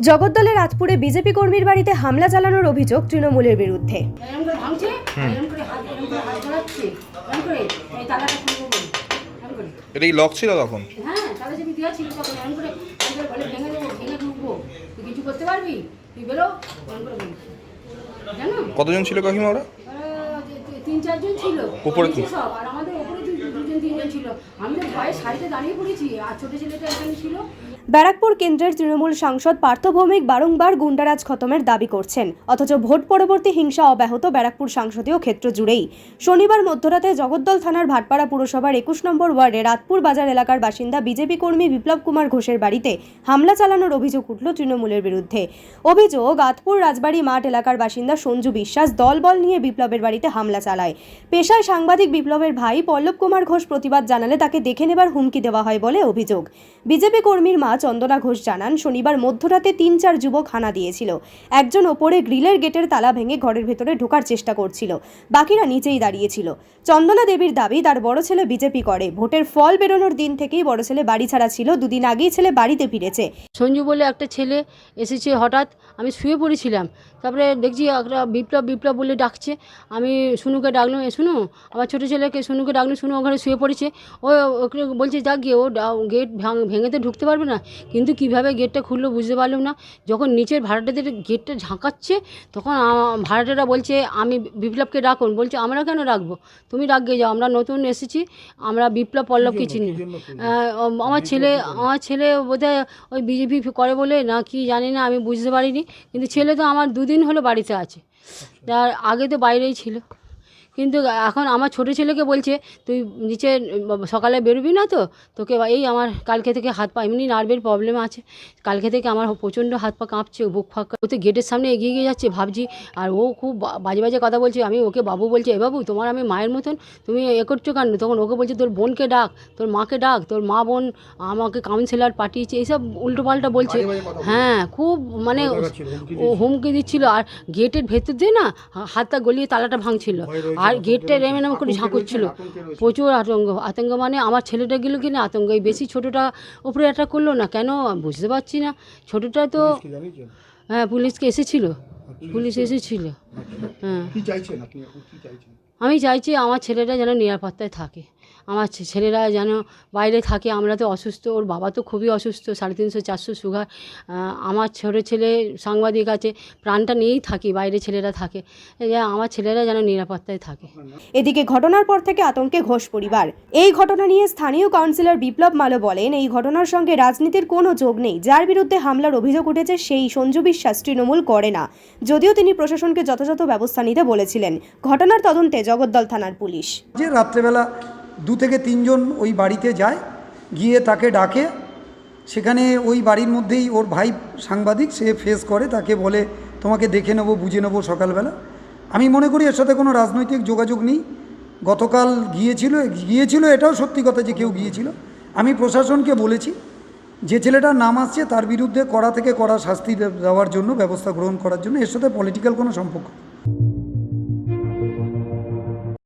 জগদ্দলের রাজপুরে BJP কর্মীর বাড়িতে হামলা চালানোর অভিযোগ তৃণমূলের বিরুদ্ধে। এরম করে ভাঙছে? এরম করে হাত এরম করে হাত ধরাচ্ছে? এরম করে এই তালাটা খুলবো বলে। এরম করে। এটা কি লক ছিল তখন? হ্যাঁ তালা যদি দেওয়া ছিল তখন এরম করে এরম করে বলে ভেঙে দেবো ভেঙে ঢুকবো। তুই কিছু করতে পারবি? তুই বেরো এরম করে বলছে। কতজন ছিল কাকিমা ওরা? তিন চারজন ছিল। উপরে সব আর আমাদের উপরে দু- দুজন তিনজন ছিল আমি ভয়ে দাঁড়িয়ে পড়েছি, আর ছোট ছেলেটা ছিল। ব্যারাকপুর কেন্দ্রের তৃণমূল সাংসদ পার্থ ভৌমিক বারংবার গুন্ডারাজ খতমের দাবি করছেন। অথচ ভোট পরবর্তী হিংসা অব্যাহত ব্যারাকপুর সংসদীয় ক্ষেত্র জুড়েই। শনিবার মধ্যরাতে জগদ্দল থানার ভাটপাড়া পুরসভার একুশ নম্বর ওয়ার্ডে রাতপুর বাজার এলাকার বাসিন্দা বিজেপি কর্মী বিপ্লব কুমার ঘোষের বাড়িতে হামলা চালানোর অভিযোগ উঠল তৃণমূলের বিরুদ্ধে। অভিযোগ, আতপুর রাজবাড়ী মাঠ এলাকার বাসিন্দা সঞ্জু বিশ্বাস দলবল নিয়ে বিপ্লবের বাড়িতে হামলা চালায়। পেশায় সাংবাদিক বিপ্লবের ভাই পল্লব কুমার ঘোষ প্রতিবাদ জানালে তাকে দেখে নেবার হুমকি দেওয়া হয় বলে অভিযোগ। বিজেপি কর্মীর মা চন্দনা ঘোষ জানান, শনিবার মধ্যরাতে তিন চার যুবক হানা দিয়েছিল। একজন ওপরে গ্রিলের গেটের তালা ভেঙে ঘরের ভেতরে ঢোকার চেষ্টা করছিল। বাকিরা নিচেই দাঁড়িয়েছিল। চন্দনা দেবীর দাবি, তার বড় ছেলে বিজেপি করে। ভোটের ফল বেরোনোর দিন থেকেই বড় ছেলে বাড়ি ছাড়া ছিল। দুদিন আগেই ছেলে বাড়িতে ফিরেছে। সঞ্জু বলে একটা ছেলে এসেছে হঠাৎ আমি শুয়ে পড়েছিলাম। তারপরে দেখছি একটা বিপ্লব বিপ্লব বলে ডাকছে। আমি শুনুকে ডাকলাম এ শুনু আমার ছোটো ছেলেকে শুনুকে ডাকলাম শুনু ওখানে শুয়ে পড়েছে। ও ওকে বলছে যাক গিয়ে ও গেট ভাঙ- তো ঢুকতে পারবে না। কিন্তু কীভাবে গেটটা খুললো বুঝতে পারলাম না। যখন নিচের ভাড়াটাদের গেটটা ঝাঁকাচ্ছে তখন ভাড়াটেরা বলছে আমি বিপ্লবকে ডাকুন বলছে আমরা কেন রাখব তুমি ডাকিয়ে যাও আমরা নতুন এসেছি আমরা বিপ্লব পল্লবকে চিনি? আমার ছেলে আমার ছেলে বোধহয় ওই বিজেপি করে বলে না কি জানি না আমি বুঝতে পারিনি। কিন্তু ছেলে তো আমার দুদিন হলো বাড়িতে আছে। আর আগে তো বাইরেই ছিল। কিন্তু এখন আমার ছোটো ছেলেকে বলছে তুই নিচে সকালে বেরোবি না তো? তোকে এই আমার কালকে থেকে হাত পা এমনি নার্ভের প্রবলেম আছে। কালকে থেকে আমার প্রচণ্ড হাত পা কাঁপছে বুক ফাঁকা ও তো গেটের সামনে এগিয়ে গিয়ে যাচ্ছে ভাবছি আর ও খুব বাজে বাজে কথা বলছে। আমি ওকে বাবু বলছে এ বাবু তোমার আমি মায়ের মতন তুমি এ করছ কেন? তখন ওকে বলছে তোর বোনকে ডাক তোর মাকে ডাক তোর মা বোন আমাকে কাউন্সিলর পাঠিয়েছে। এইসব উল্টো পাল্টা বলছে। হ্যাঁ খুব মানে ও হুমকি দিচ্ছিল। আর গেটের ভেতর দিয়ে না হাতটা গলিয়ে তালাটা ভাঙছিল। আর গেটটা রেমে নামে করে ঝাঁকুচ্ছিল প্রচুর আতঙ্ক। আতঙ্ক মানে আমার ছেলেটা গেল কিনা আতঙ্ক। এই বেশি ছোটোটা ওপরে অ্যাটাক করল না? কেন? বুঝতে পারছি না। ছোটোটা তো হ্যাঁ পুলিশকে এসেছিল। পুলিশ এসেছিল। হ্যাঁ কি চাইছেন আপনি এখন? কি চাইছেন? আমি চাইছি আমার ছেলেরা যেন নিরাপত্তায় থাকে। আমার ছে- ছেলেরা যেন বাইরে থাকে। আমরা তো অসুস্থ ওর বাবা তো খুবই অসুস্থ সাড়ে তিনশো চারশো সুগার। আমার ছোটো ছেলে সাংবাদিক আছে প্রাণটা নিয়েই থাকি বাইরে ছেলেরা থাকে। আমার ছেলেরা যেন নিরাপত্তায় থাকে। এদিকে ঘটনার পর থেকে আতঙ্কে ঘোষ পরিবার। এই ঘটনা নিয়ে স্থানীয় কাউন্সিলর বিপ্লব মালো বলেন এই ঘটনার সঙ্গে রাজনীতির কোনো যোগ নেই। যার বিরুদ্ধে হামলার অভিযোগ উঠেছে সেই সঞ্জু বিশ্বাস তৃণমূল করে না। যদিও তিনি প্রশাসনকে যথাযথ ব্যবস্থা নিতে বলেছিলেন। ঘটনার তদন্তে জগদ্দল থানার পুলিশ। যে রাত্রেবেলা দু থেকে তিনজন ওই বাড়িতে যায়, গিয়ে তাকে ডাকে। সেখানে ওই বাড়ির মধ্যেই ওর ভাই সাংবাদিক, সে ফেস করে, তাকে বলে, তোমাকে দেখে নেব, বুঝে নেব সকালবেলা। আমি মনে করি এর সাথে কোনো রাজনৈতিক যোগাযোগ নেই। গতকাল গিয়েছিল গিয়েছিল এটাও সত্যি কথা যে কেউ গিয়েছিল। আমি প্রশাসনকে বলেছি যে ছেলেটার নাম আসছে তার বিরুদ্ধে কড়া থেকে কড়া শাস্তি দেওয়ার জন্য, ব্যবস্থা গ্রহণ করার জন্য, এর সাথে পলিটিক্যাল কোনো সম্পর্ক।